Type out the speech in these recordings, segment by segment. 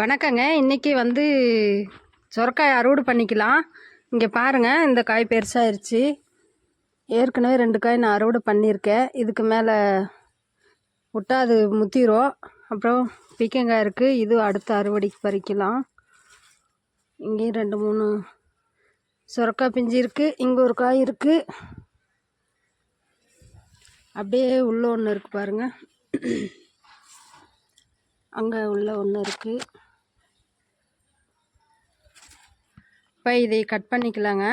வணக்கங்க. இன்றைக்கி வந்து சொரக்காய் அறுவடை பண்ணிக்கலாம். இங்கே பாருங்கள் இந்த காய் பெருசாகிருச்சு ஏற்கனவே ரெண்டு காய் நான் அறுவடை பண்ணியிருக்கேன். இதுக்கு மேலே விட்டா அது முத்திரும். அப்புறம் பீக்கங்காய் இருக்குது இது அடுத்த அறுவடைக்கு பறிக்கலாம். இங்கேயும் ரெண்டு மூணு சொரக்காய் பிஞ்சு இருக்குது இங்கே ஒரு காய் இருக்குது அப்படியே உள்ளே ஒன்று இருக்குது பாருங்கள் அங்கே உள்ள ஒன்று இருக்குது இப்போ இதை கட் பண்ணிக்கலாங்க.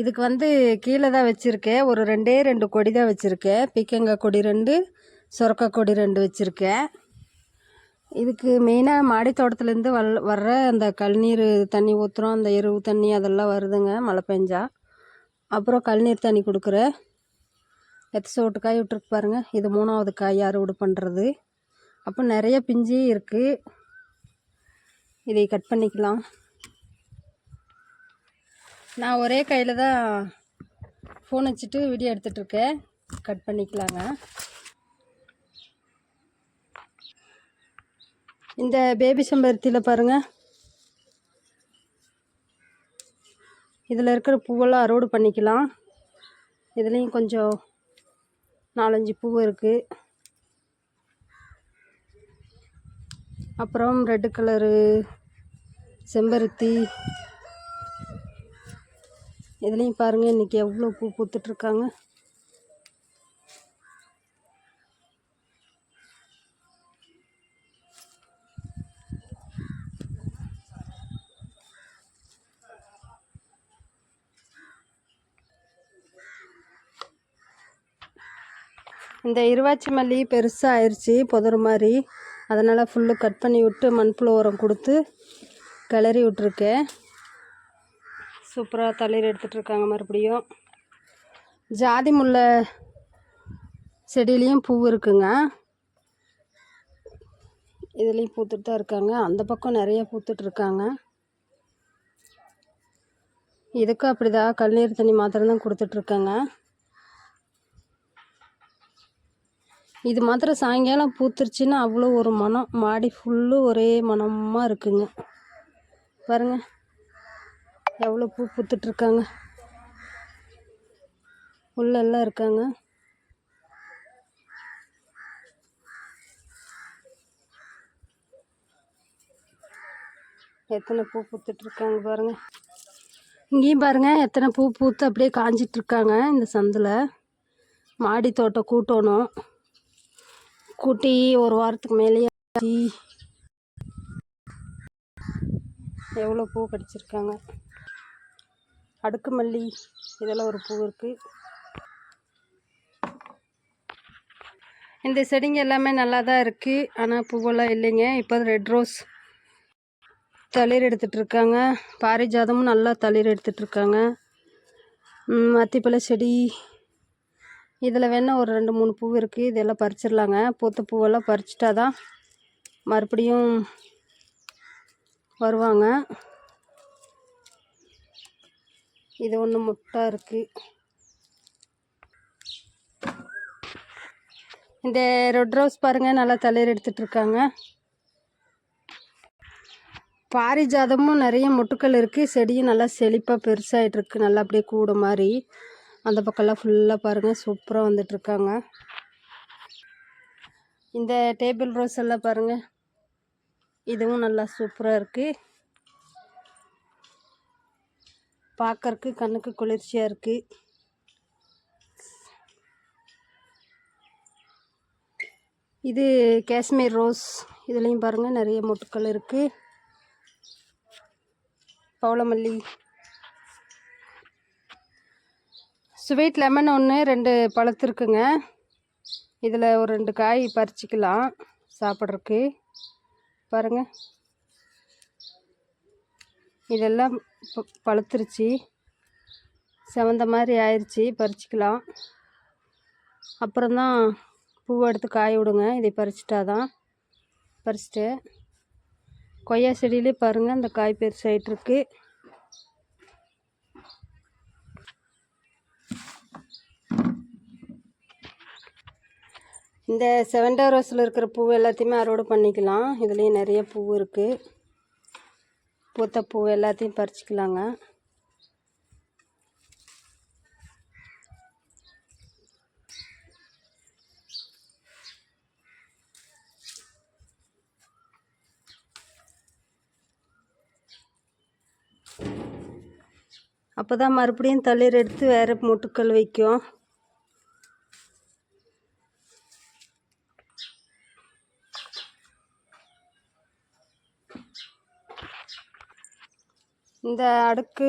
இதுக்கு வந்து கீழே தான் வச்சுருக்கேன். ஒரு ரெண்டே ரெண்டு கொடி தான் வச்சுருக்கேன். பீக்கங்காய் கொடி ரெண்டு சுரக்காய் கொடி ரெண்டு வச்சுருக்கேன். இதுக்கு மெயினாக மாடி தோட்டத்துலேருந்து வல் வர்ற அந்த கழுநீர் தண்ணி ஊற்றுறோம் அந்த எருவு தண்ணி அதெல்லாம் வருதுங்க மழை பெஞ்சா. அப்புறம் கழுநீர் தண்ணி கொடுக்குறேன். எத்த சோட்டு காய் விட்டுருக்கு பாருங்கள் இது மூணாவது காய் அறுவடை பண்ணுறது அப்போ நிறைய பிஞ்சு இருக்குது இதை கட் பண்ணிக்கலாம். நான் ஒரே கையில் தான் ஃபோன் வச்சுட்டு வீடியோ எடுத்துகிட்ருக்கேன் கட் பண்ணிக்கலாங்க. இந்த பேபி செம்பருத்தியில் பாருங்கள் இதில் இருக்கிற பூவெல்லாம் அறுவடை பண்ணிக்கலாம். இதுலேயும் கொஞ்சம் நாலஞ்சு பூ இருக்குது அப்புறம் ரெட்டு கலரு செம்பருத்தி இதுலேயும் பாருங்கள் இன்றைக்கி எவ்வளோ பூ பூத்துட்ருக்காங்க. இந்த இருவாச்சி மல்லி பெருசாக ஆயிடுச்சு புதர் மாதிரி. அதனால் ஃபுல்லு கட் பண்ணி விட்டு மண்புழு உரம் கொடுத்து கிளறி விட்ருக்கேன் சூப்பராக தளிர் எடுத்துகிட்ருக்காங்க மறுபடியும். ஜாதி முல்லை செடியிலையும் பூ இருக்குங்க. இதுலேயும் பூத்துட்டு தான் இருக்காங்க. அந்த பக்கம் நிறைய பூத்துட்ருக்காங்க இதுக்கும் அப்படிதான் கல்நீர் தண்ணி மாத்திரம் தான் கொடுத்துட்ருக்காங்க இது மாத்திரம் சாயங்காலம் பூத்துருச்சுன்னா அவ்வளோ ஒரு மனம். மாடி ஃபுல்லு ஒரே மனமாக இருக்குங்க. பாருங்கள் எவ்வளோ பூ பூத்துட்ருக்காங்க? உள்ளெல்லாம் இருக்காங்க. எத்தனை பூ பூத்துட்ருக்காங்க பாருங்கள் இங்கேயும் பாருங்கள் எத்தனை பூ பூத்து அப்படியே காஞ்சிட்ருக்காங்க இந்த சந்தில். மாடி தோட்டம் கூட்டணும். கூட்டி ஒரு வாரத்துக்கு மேலேயே எவ்வளோ பூ கடிச்சிருக்காங்க. அடுக்கு மல்லி இதெல்லாம் ஒரு பூ இருக்குது இந்த செடிங்க எல்லாமே நல்லா தான் இருக்குது ஆனால் பூவெல்லாம் இல்லைங்க. இப்போ ரெட் ரோஸ் தளிர் எடுத்துகிட்ருக்காங்க பாரிஜாதமும் நல்லா தளிர் எடுத்துகிட்ருக்காங்க அத்திப்பழ செடி. இதில் வேணால் ஒரு ரெண்டு மூணு பூ இருக்குது இதெல்லாம் பறிச்சிடலாங்க. பூத்த பூவெல்லாம் பறிச்சிட்டா தான் மறுபடியும் வருவாங்க. இது ஒன்று முட்டை இருக்குது இந்த ரெட் ரோஸ் பாருங்கள் நல்லா தலையில் எடுத்துட்ருக்காங்க பாரிஜாதமும் நிறைய மொட்டுக்கள் இருக்குது செடியும் நல்லா செழிப்பாக பெருசாகிட்ருக்கு நல்லா அப்படியே கூட மாதிரி. அந்த பக்கம்லாம் ஃபுல்லாக பாருங்கள் சூப்பராக வந்துட்ருக்காங்க இந்த டேபிள் ரோஸ் எல்லாம் பாருங்கள் இதுவும் நல்லா சூப்பராக இருக்குது பார்க்கறக்கு கண்ணுக்கு குளிர்ச்சியாக இருக்குது இது காஷ்மீர் ரோஸ். இதுலேயும் பாருங்கள் நிறைய மொட்டுக்கள் இருக்குது பவளமல்லி. ஸ்வீட் லெமன் ஒன்று ரெண்டு பழுத்துருக்குங்க இதில் ஒரு ரெண்டு காய் பறிச்சிக்கலாம் சாப்பிட்றதுக்கு பாருங்கள் இதெல்லாம் பழுத்துருச்சு. செவந்த மாதிரி ஆயிடுச்சு பறிச்சிக்கலாம். அப்புறம்தான் பூவை எடுத்து காய விடுங்க. இதை பறிச்சிட்டா தான் பறிச்சிட்டு. கொய்யா செடியிலே பாருங்கள் அந்த காய் பெருசாகிட்டுருக்கு இந்த செவண்டா ரோஸில் இருக்கிற பூ எல்லாத்தையுமே அறுவடை பண்ணிக்கலாம். இதுலேயும் நிறைய பூ இருக்குது பூத்த பூ எல்லாத்தையும் பறிச்சிக்கலாங்க. அப்போ தான் மறுபடியும் தளிர் எடுத்து வேறு முட்டுக்கள் வைக்கும். இந்த அடுக்கு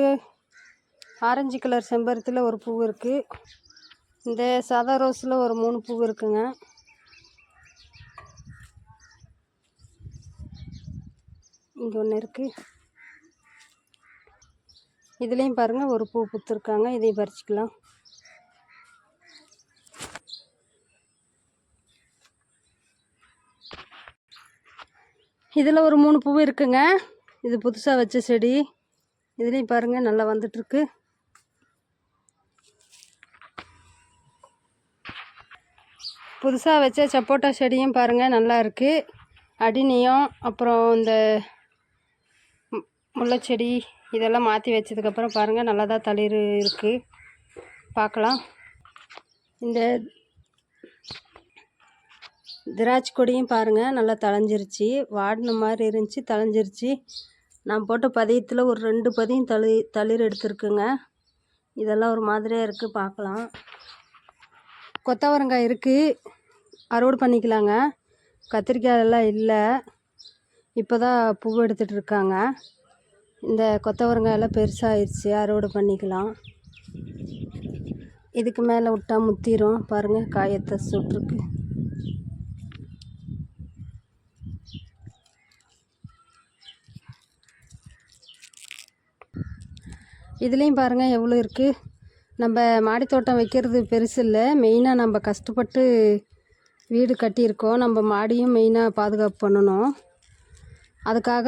ஆரஞ்சு கலர் செம்பருத்தியில் ஒரு பூ இருக்குது இந்த சாதா ரோஸில் ஒரு மூணு பூ இருக்குங்க. இங்கே ஒன்று இருக்குது இதுலேயும் பாருங்கள் ஒரு பூ பூத்துருக்காங்க. இதையும் பறிச்சிக்கலாம். இதில் ஒரு மூணு பூ இருக்குங்க. இது புதுசாக வச்ச செடி. இதுலேயும் பாருங்கள் நல்லா வந்துட்டுருக்கு. புதுசாக வச்ச சப்போட்டா செடியும் பாருங்கள் நல்லா இருக்குது அடினியம் அப்புறம் இந்த முல்லைச்செடி இதெல்லாம் மாற்றி வச்சதுக்கப்புறம் பாருங்கள் நல்லா தான் தளிர் இருக்குது பார்க்கலாம் இந்த திராட்சை கொடியும் பாருங்கள் நல்லா தழைஞ்சிருச்சு. வாடின மாதிரி இருந்துச்சு தளைஞ்சிருச்சு நான் போட்ட பதியத்தில் ஒரு ரெண்டு பதியம் தளி தளிர் எடுத்துருக்குங்க. இதெல்லாம் ஒரு மாதிரியாக இருக்குது பார்க்கலாம் கொத்தவரங்காய் இருக்குது அறுவடை பண்ணிக்கலாங்க. கத்திரிக்காய் எல்லாம் இல்லை. இப்போ தான் பூ எடுத்துகிட்டு இருக்காங்க. இந்த கொத்தவரங்காயெல்லாம் பெருசாகிடுச்சு அறுவடை பண்ணிக்கலாம். இதுக்கு மேலே விட்டா முத்திரும். பாருங்கள் காயத்தை சுட்டுருக்கு. இதுலேயும் பாருங்கள் எவ்வளோ இருக்குது நம்ம மாடித்தோட்டம் வைக்கிறது பெருசு இல்லை. மெயினாக நம்ம கஷ்டப்பட்டு வீடு கட்டியிருக்கோம். நம்ம மாடியும் மெயினாக பாதுகாப்பு பண்ணணும். அதுக்காக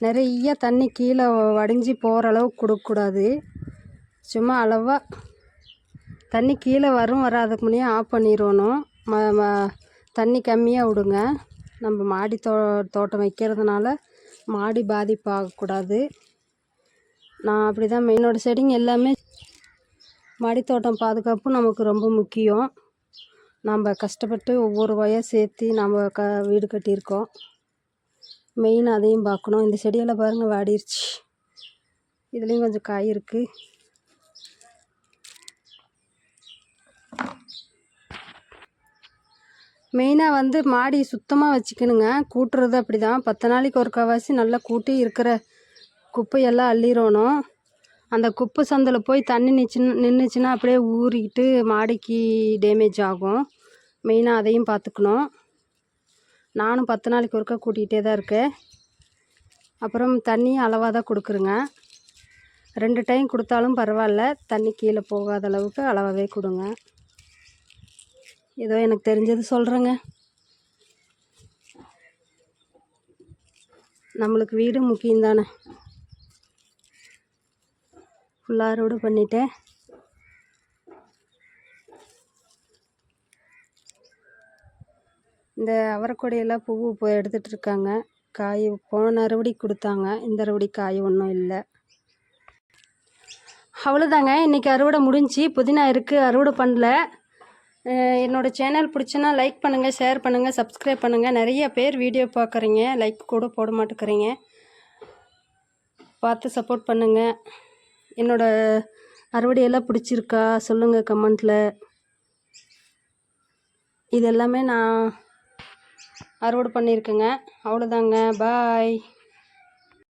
நிறைய தண்ணி கீழே வடிஞ்சு போகிற அளவுக்கு கொடுக்கக்கூடாது. சும்மா அளவாக தண்ணி கீழே வரும் வராதுக்கு முன்னே ஆஃப் பண்ணிடணும். ம ம தண்ணி கம்மியாக விடுங்க. நம்ம மாடி தோ தோட்டம் வைக்கிறதுனால மாடி பாதிப்பாகக்கூடாது நான் அப்படி தான் என்னோட செடிங்க எல்லாமே மாடித்தோட்டம் பாதுகாப்பு நமக்கு ரொம்ப முக்கியம். நம்ம கஷ்டப்பட்டு ஒவ்வொரு வய சேர்த்து நம்ம க வீடு கட்டியிருக்கோம். மெயின் அதையும் பார்க்கணும். இந்த செடியெல்லாம் பாருங்கள் வாடிருச்சு. இதுலேயும் கொஞ்சம் காய் இருக்குது மெயினாக வந்து மாடி சுத்தமாக வச்சுக்கணுங்க. கூட்டுறது அப்படி தான் பத்து நாளைக்கு ஒரு கவாசி நல்லா கூட்டி இருக்கிற குப்பையெல்லாம் அள்ளிடணும். அந்த குப்பை சந்தில் போய் தண்ணி நிச்சுன்னு நின்றுச்சுன்னா அப்படியே ஊறிக்கிட்டு மாடிக்கு டேமேஜ் ஆகும். மெயினாக அதையும் பார்த்துக்கணும். நானும் பத்து நாளைக்கு ஒருக்கா கூட்டிகிட்டே தான் இருக்கேன். அப்புறம் தண்ணி அளவாக தான் கொடுக்குறேங்க. ரெண்டு டைம் கொடுத்தாலும் பரவாயில்ல. தண்ணி கீழே போகாத அளவுக்கு அளவாகவே கொடுங்க. ஏதோ எனக்கு தெரிஞ்சது சொல்கிறேங்க நம்மளுக்கு வீடு முக்கியம் தானே ஃபுல்லாக அறுவடை பண்ணிட்டேன். இந்த அவரைக்கொடியெல்லாம் பூவு இப்போ எடுத்துகிட்டு இருக்காங்க. காய் போன அறுவடை கொடுத்தாங்க. இந்த அறுவடை காய் ஒன்றும் இல்லை. அவ்வளோதாங்க இன்றைக்கி அறுவடை முடிஞ்சு புதினா இருக்குது அறுவடை பண்ணல. என்னோடய என்னோட சேனல் பிடிச்சுன்னா லைக் பண்ணுங்கள் ஷேர் பண்ணுங்கள் சப்ஸ்கிரைப் பண்ணுங்கள் நிறைய பேர் வீடியோ பார்க்குறீங்க லைக் கூட போட மாட்டேக்கிறீங்க பார்த்து சப்போர்ட் பண்ணுங்கள் என்னோடய அறுவடையெல்லாம் பிடிச்சிருக்கா? சொல்லுங்கள் கமெண்ட்டில் இது எல்லாமே நான் அறுவடை பண்ணியிருக்கேங்க. அவ்வளோதாங்க. பாய்.